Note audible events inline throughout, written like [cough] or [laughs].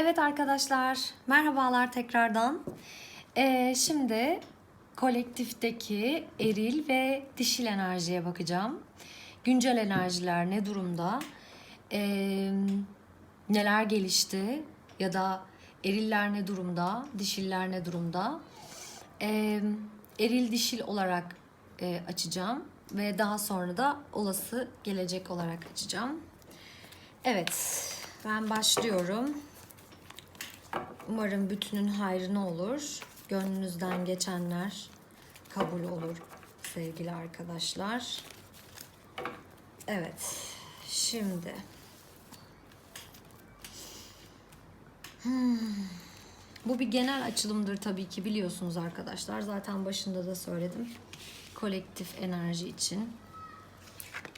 Evet arkadaşlar, merhabalar tekrardan. Ee, şimdi kolektifteki eril ve dişil enerjiye bakacağım. Güncel enerjiler ne durumda? Ee, neler gelişti? Ya da eriller ne durumda? Dişiller ne durumda? Ee, eril dişil olarak e, açacağım ve daha sonra da olası gelecek olarak açacağım. Evet, ben başlıyorum. Umarım bütünün hayrına olur. Gönlünüzden geçenler kabul olur sevgili arkadaşlar. Evet, şimdi Hmm. bu bir genel açılımdır tabii ki biliyorsunuz arkadaşlar. Zaten başında da söyledim. Kolektif enerji için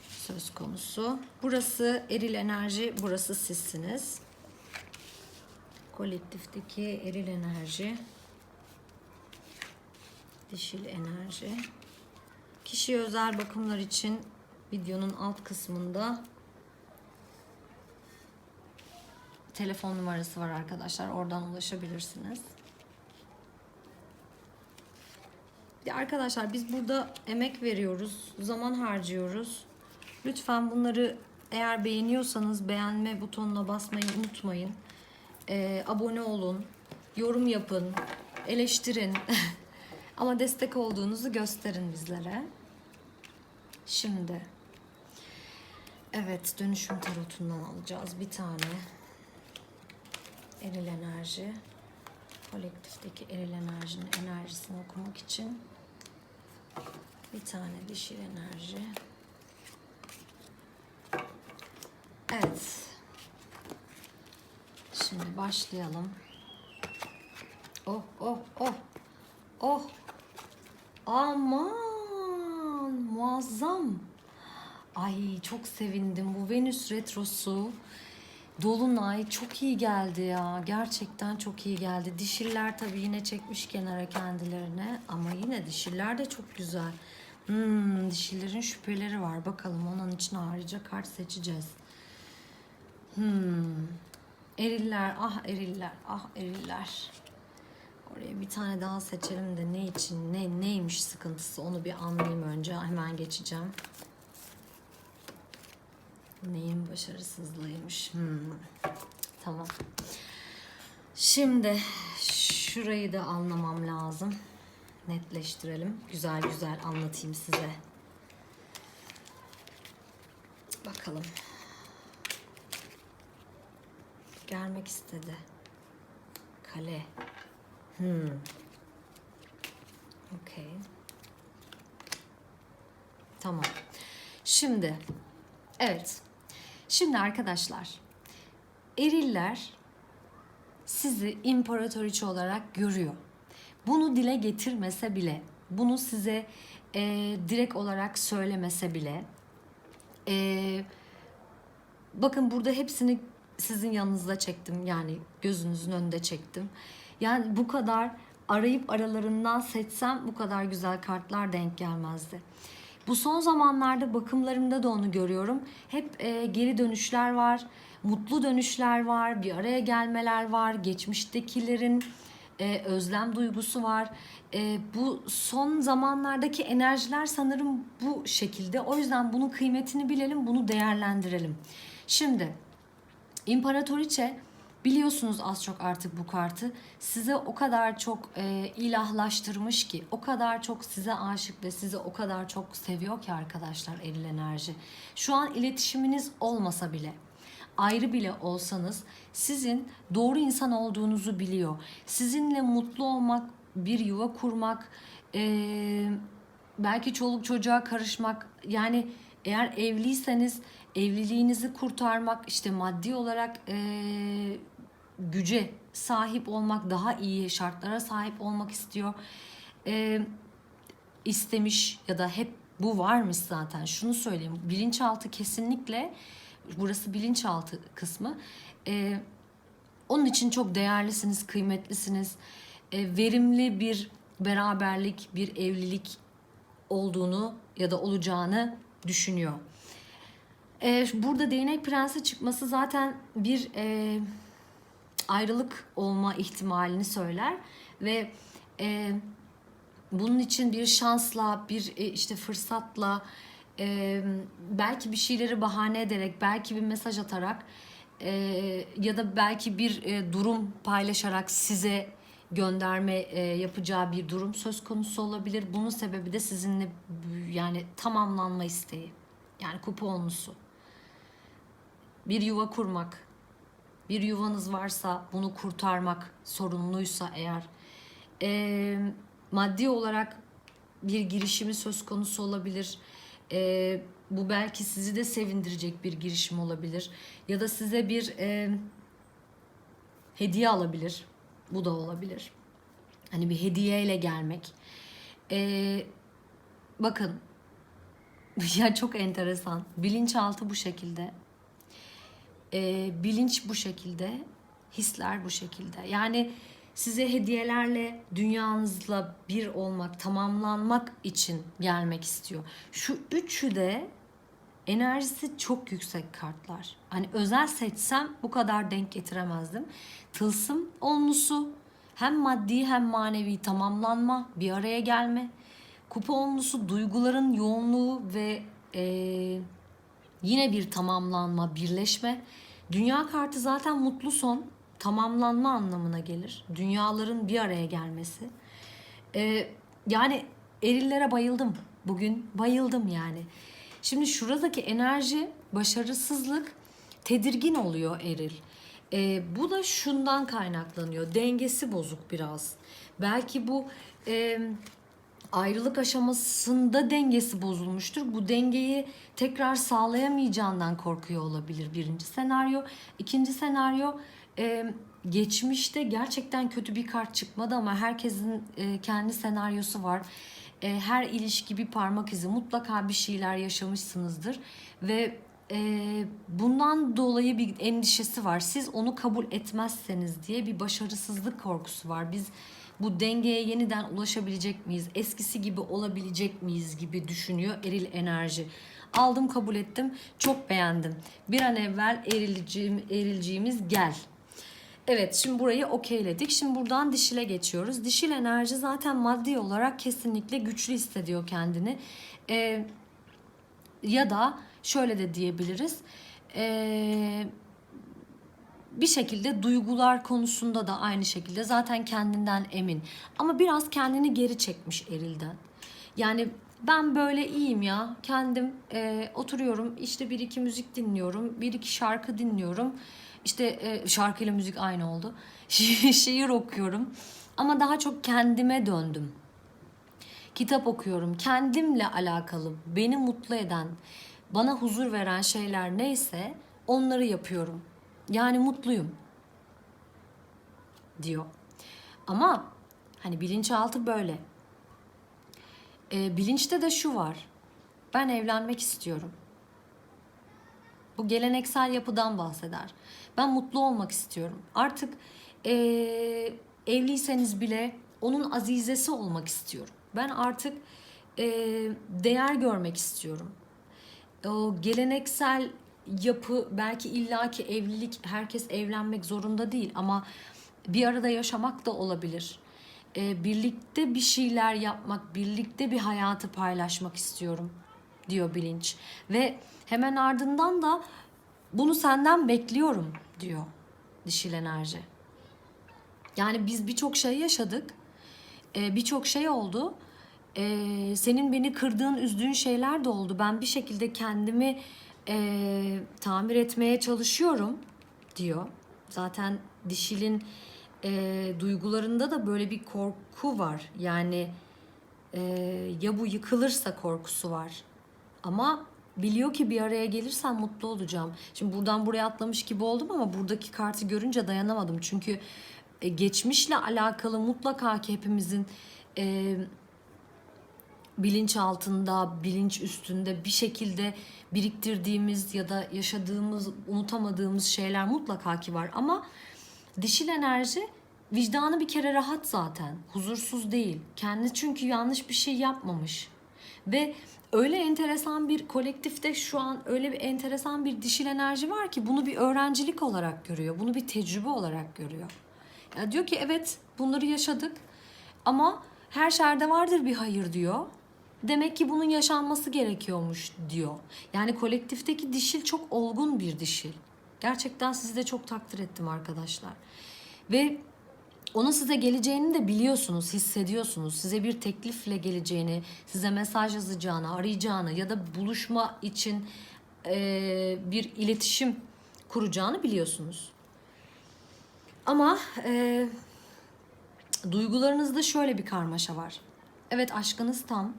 söz konusu. Burası eril enerji, burası sizsiniz. Kolektifteki eril enerji, dişil enerji. Kişi özel bakımlar için videonun alt kısmında telefon numarası var arkadaşlar. Oradan ulaşabilirsiniz. Arkadaşlar biz burada emek veriyoruz, zaman harcıyoruz. Lütfen bunları eğer beğeniyorsanız beğenme butonuna basmayı unutmayın. Ee, abone olun, yorum yapın, eleştirin. [laughs] Ama destek olduğunuzu gösterin bizlere. Şimdi evet dönüşüm tarotundan alacağız bir tane. Eril enerji. Kolektifteki eril enerjinin enerjisini okumak için bir tane dişil enerji. Evet. Şimdi başlayalım. Oh oh oh. Oh. Aman muazzam. Ay çok sevindim. Bu Venüs retrosu Dolunay çok iyi geldi ya. Gerçekten çok iyi geldi. Dişiller tabii yine çekmiş kenara kendilerine. Ama yine dişiller de çok güzel. Hmm, dişillerin şüpheleri var. Bakalım onun için ayrıca kart seçeceğiz. Hmm. Eriller, ah eriller, ah eriller. Oraya bir tane daha seçelim de ne için, ne neymiş sıkıntısı onu bir anlayayım önce. Hemen geçeceğim. Neyin başarısızlığıymış? Hmm. Tamam. Şimdi şurayı da anlamam lazım. Netleştirelim. Güzel güzel anlatayım size. Bakalım. Gelmek istedi. Kale. Hmm. Okey. Tamam. Şimdi evet. Şimdi arkadaşlar eriller sizi imparatoriçe olarak görüyor. Bunu dile getirmese bile, bunu size e, direkt olarak söylemese bile, e, bakın burada hepsini sizin yanınızda çektim yani gözünüzün önünde çektim. Yani bu kadar arayıp aralarından seçsem bu kadar güzel kartlar denk gelmezdi. Bu son zamanlarda bakımlarımda da onu görüyorum. Hep e, geri dönüşler var, mutlu dönüşler var, bir araya gelmeler var, geçmiştekilerin e, özlem duygusu var. E, bu son zamanlardaki enerjiler sanırım bu şekilde. O yüzden bunun kıymetini bilelim, bunu değerlendirelim. Şimdi İmparatoriçe biliyorsunuz az çok artık bu kartı size o kadar çok e, ilahlaştırmış ki o kadar çok size aşık ve sizi o kadar çok seviyor ki arkadaşlar eril enerji. Şu an iletişiminiz olmasa bile ayrı bile olsanız sizin doğru insan olduğunuzu biliyor. Sizinle mutlu olmak, bir yuva kurmak, e, belki çoluk çocuğa karışmak yani eğer evliyseniz evliliğinizi kurtarmak işte maddi olarak e, güce sahip olmak daha iyi şartlara sahip olmak istiyor. E, istemiş ya da hep bu varmış zaten. Şunu söyleyeyim bilinçaltı kesinlikle burası bilinçaltı kısmı. E, onun için çok değerlisiniz kıymetlisiniz. E, verimli bir beraberlik bir evlilik olduğunu ya da olacağını düşünüyor. Ee, burada değnek prensi çıkması zaten bir e, ayrılık olma ihtimalini söyler ve e, bunun için bir şansla, bir e, işte fırsatla, e, belki bir şeyleri bahane ederek, belki bir mesaj atarak e, ya da belki bir e, durum paylaşarak size gönderme e, yapacağı bir durum söz konusu olabilir. Bunun sebebi de sizinle yani tamamlanma isteği. Yani kuponlusu. Bir yuva kurmak, bir yuvanız varsa bunu kurtarmak sorumluysa eğer e, maddi olarak bir girişimi söz konusu olabilir. E, bu belki sizi de sevindirecek bir girişim olabilir. Ya da size bir e, hediye alabilir. Bu da olabilir. Hani bir hediyeyle gelmek. E, bakın [laughs] ya çok enteresan. Bilinçaltı bu şekilde. E, bilinç bu şekilde. Hisler bu şekilde. Yani size hediyelerle dünyanızla bir olmak, tamamlanmak için gelmek istiyor. Şu üçü de enerjisi çok yüksek kartlar. Hani özel seçsem bu kadar denk getiremezdim. Tılsım onlusu hem maddi hem manevi tamamlanma, bir araya gelme. Kupa onlusu duyguların yoğunluğu ve eee, yine bir tamamlanma, birleşme. Dünya kartı zaten mutlu son, tamamlanma anlamına gelir. Dünyaların bir araya gelmesi. Ee, yani erillere bayıldım. Bugün bayıldım yani. Şimdi şuradaki enerji, başarısızlık, tedirgin oluyor eril. Ee, bu da şundan kaynaklanıyor. Dengesi bozuk biraz. Belki bu e, ayrılık aşamasında dengesi bozulmuştur. Bu dengeyi tekrar sağlayamayacağından korkuyor olabilir birinci senaryo. İkinci senaryo e, geçmişte gerçekten kötü bir kart çıkmadı ama herkesin e, kendi senaryosu var. E, her ilişki bir parmak izi mutlaka bir şeyler yaşamışsınızdır ve e, bundan dolayı bir endişesi var. Siz onu kabul etmezseniz diye bir başarısızlık korkusu var. Biz bu dengeye yeniden ulaşabilecek miyiz? Eskisi gibi olabilecek miyiz gibi düşünüyor eril enerji. Aldım kabul ettim. Çok beğendim. Bir an evvel erilciğim, erilciğimiz gel. Evet şimdi burayı okeyledik. Şimdi buradan dişile geçiyoruz. Dişil enerji zaten maddi olarak kesinlikle güçlü hissediyor kendini. Ee, ya da şöyle de diyebiliriz. Ee, bir şekilde duygular konusunda da aynı şekilde zaten kendinden emin. Ama biraz kendini geri çekmiş erilden. Yani ben böyle iyiyim ya. Kendim e, oturuyorum işte bir iki müzik dinliyorum. Bir iki şarkı dinliyorum. İşte e, şarkıyla müzik aynı oldu. [laughs] Şiir okuyorum. Ama daha çok kendime döndüm kitap okuyorum. Kendimle alakalı, beni mutlu eden, bana huzur veren şeyler neyse onları yapıyorum. Yani mutluyum diyor. Ama hani bilinçaltı böyle. Ee, bilinçte de şu var. Ben evlenmek istiyorum. Bu geleneksel yapıdan bahseder. Ben mutlu olmak istiyorum. Artık eee, evliyseniz bile onun azizesi olmak istiyorum. Ben artık eee, değer görmek istiyorum. O geleneksel yapı belki illaki evlilik herkes evlenmek zorunda değil ama bir arada yaşamak da olabilir. Eee, birlikte bir şeyler yapmak, birlikte bir hayatı paylaşmak istiyorum diyor bilinç. Ve hemen ardından da bunu senden bekliyorum diyor dişil enerji. Yani biz birçok şey yaşadık. Ee, birçok şey oldu. Ee, senin beni kırdığın, üzdüğün şeyler de oldu. Ben bir şekilde kendimi e, tamir etmeye çalışıyorum diyor. Zaten dişilin e, duygularında da böyle bir korku var. Yani e, ya bu yıkılırsa korkusu var. Ama biliyor ki bir araya gelirsem mutlu olacağım. Şimdi buradan buraya atlamış gibi oldum ama buradaki kartı görünce dayanamadım. Çünkü e, geçmişle alakalı mutlaka ki hepimizin e, bilinç altında, bilinç üstünde bir şekilde biriktirdiğimiz ya da yaşadığımız, unutamadığımız şeyler mutlaka ki var. Ama dişil enerji vicdanı bir kere rahat zaten. Huzursuz değil. Kendi çünkü yanlış bir şey yapmamış. Ve öyle enteresan bir kolektifte şu an öyle bir enteresan bir dişil enerji var ki bunu bir öğrencilik olarak görüyor. Bunu bir tecrübe olarak görüyor. Ya diyor ki evet bunları yaşadık ama her şerde vardır bir hayır diyor. Demek ki bunun yaşanması gerekiyormuş diyor. Yani kolektifteki dişil çok olgun bir dişil. Gerçekten sizi de çok takdir ettim arkadaşlar. Ve onun size geleceğini de biliyorsunuz, hissediyorsunuz. Size bir teklifle geleceğini, size mesaj yazacağını, arayacağını ya da buluşma için eee, bir iletişim kuracağını biliyorsunuz. Ama eee duygularınızda şöyle bir karmaşa var. Evet aşkınız tam.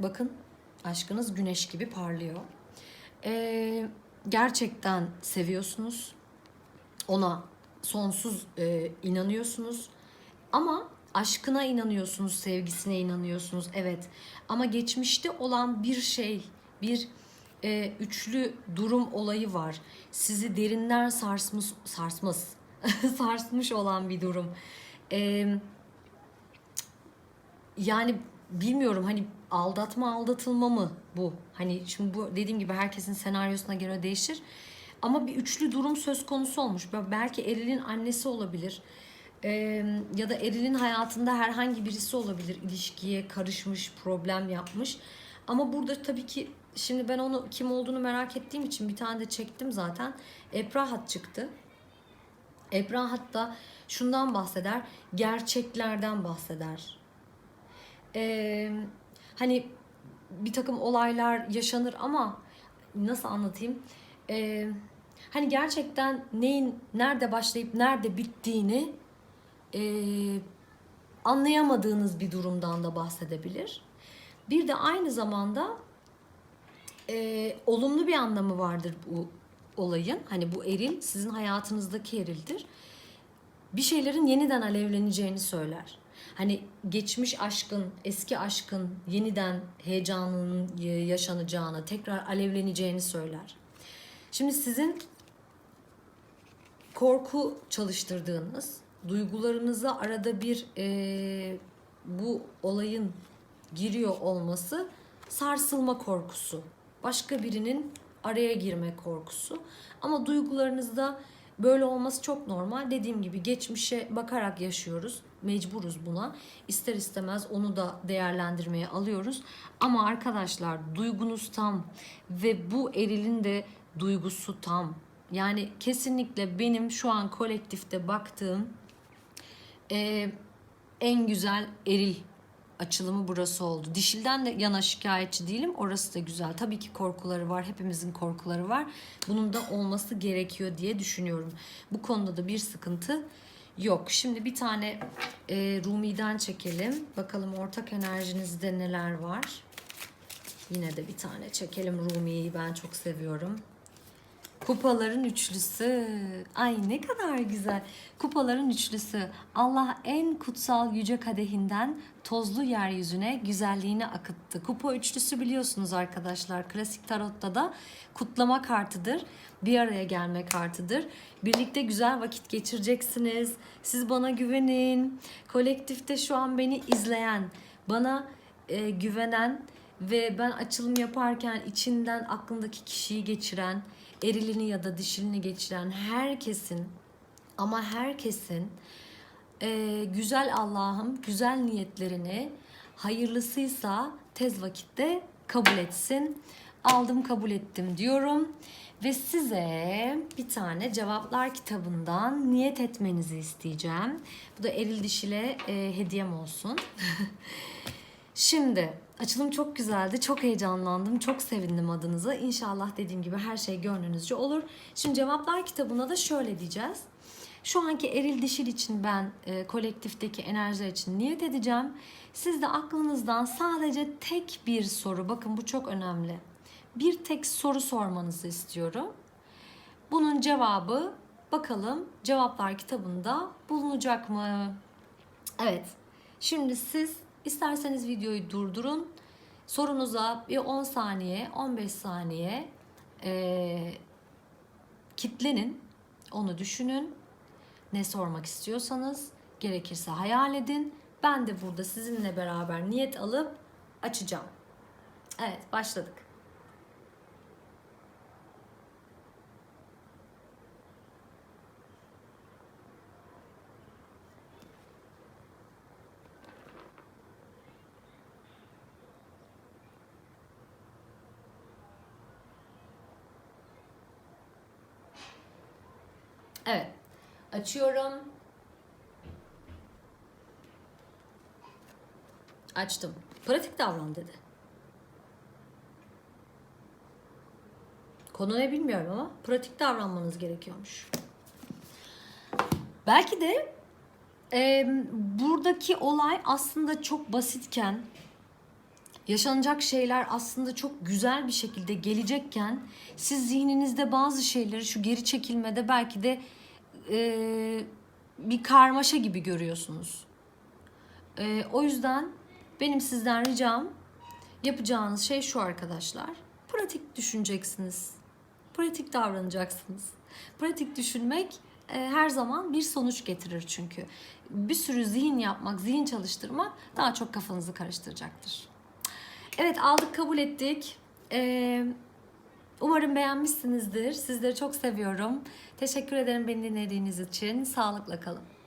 Bakın aşkınız güneş gibi parlıyor. Eee, gerçekten seviyorsunuz. Ona sonsuz e, inanıyorsunuz. Ama aşkına inanıyorsunuz, sevgisine inanıyorsunuz. Evet. Ama geçmişte olan bir şey, bir e, üçlü durum olayı var. Sizi derinden sarsmış, sarsmış, [laughs] sarsmış olan bir durum. Eee yani bilmiyorum hani aldatma aldatılma mı bu? Hani şimdi bu dediğim gibi herkesin senaryosuna göre değişir. Ama bir üçlü durum söz konusu olmuş. Belki Eril'in annesi olabilir. Ee, ya da Eril'in hayatında herhangi birisi olabilir. ilişkiye karışmış, problem yapmış. Ama burada tabii ki şimdi ben onu kim olduğunu merak ettiğim için bir tane de çektim zaten. Eprahat çıktı. Ebrahat da şundan bahseder, gerçeklerden bahseder. Ee, hani bir takım olaylar yaşanır ama nasıl anlatayım? Ee, hani gerçekten neyin nerede başlayıp nerede bittiğini e, anlayamadığınız bir durumdan da bahsedebilir. Bir de aynı zamanda e, olumlu bir anlamı vardır bu olayın. Hani bu eril sizin hayatınızdaki erildir. Bir şeylerin yeniden alevleneceğini söyler. Hani geçmiş aşkın, eski aşkın yeniden heyecanının yaşanacağını, tekrar alevleneceğini söyler. Şimdi sizin korku çalıştırdığınız, duygularınıza arada bir e, bu olayın giriyor olması sarsılma korkusu. Başka birinin araya girme korkusu. Ama duygularınızda böyle olması çok normal. Dediğim gibi geçmişe bakarak yaşıyoruz. Mecburuz buna. İster istemez onu da değerlendirmeye alıyoruz. Ama arkadaşlar duygunuz tam ve bu erilin de duygusu tam. Yani kesinlikle benim şu an kolektifte baktığım e, en güzel eril açılımı burası oldu. Dişilden de yana şikayetçi değilim. Orası da güzel. Tabii ki korkuları var. Hepimizin korkuları var. Bunun da olması gerekiyor diye düşünüyorum. Bu konuda da bir sıkıntı yok. Şimdi bir tane e, Rumi'den çekelim. Bakalım ortak enerjinizde neler var. Yine de bir tane çekelim Rumi'yi. Ben çok seviyorum. Kupaların üçlüsü. Ay ne kadar güzel. Kupaların üçlüsü. Allah en kutsal yüce kadehinden tozlu yeryüzüne güzelliğini akıttı. Kupa üçlüsü biliyorsunuz arkadaşlar. Klasik tarotta da kutlama kartıdır. Bir araya gelme kartıdır. Birlikte güzel vakit geçireceksiniz. Siz bana güvenin. Kolektifte şu an beni izleyen, bana e, güvenen ve ben açılım yaparken içinden aklındaki kişiyi geçiren, erilini ya da dişilini geçiren herkesin ama herkesin e, güzel Allah'ım güzel niyetlerini hayırlısıysa tez vakitte kabul etsin. Aldım kabul ettim diyorum ve size bir tane cevaplar kitabından niyet etmenizi isteyeceğim. Bu da eril dişile e, hediyem olsun. [laughs] Şimdi açılım çok güzeldi. Çok heyecanlandım. Çok sevindim adınıza. İnşallah dediğim gibi her şey gönlünüzce olur. Şimdi cevaplar kitabına da şöyle diyeceğiz. Şu anki eril dişil için ben e, kolektifteki enerjiler için niyet edeceğim. Siz de aklınızdan sadece tek bir soru, bakın bu çok önemli. Bir tek soru sormanızı istiyorum. Bunun cevabı bakalım cevaplar kitabında bulunacak mı? Evet. Şimdi siz isterseniz videoyu durdurun. Sorunuza bir 10 saniye, 15 saniye e, kitlenin. Onu düşünün. Ne sormak istiyorsanız gerekirse hayal edin. Ben de burada sizinle beraber niyet alıp açacağım. Evet, başladık. Evet. Açıyorum. Açtım. Pratik davran dedi. Konu ne bilmiyorum ama pratik davranmanız gerekiyormuş. Belki de e, buradaki olay aslında çok basitken yaşanacak şeyler aslında çok güzel bir şekilde gelecekken siz zihninizde bazı şeyleri şu geri çekilmede belki de e, bir karmaşa gibi görüyorsunuz. E, o yüzden benim sizden ricam yapacağınız şey şu arkadaşlar. Pratik düşüneceksiniz. Pratik davranacaksınız. Pratik düşünmek e, her zaman bir sonuç getirir çünkü. Bir sürü zihin yapmak, zihin çalıştırmak daha çok kafanızı karıştıracaktır. Evet aldık kabul ettik. Ee, umarım beğenmişsinizdir. Sizleri çok seviyorum. Teşekkür ederim beni dinlediğiniz için. Sağlıkla kalın.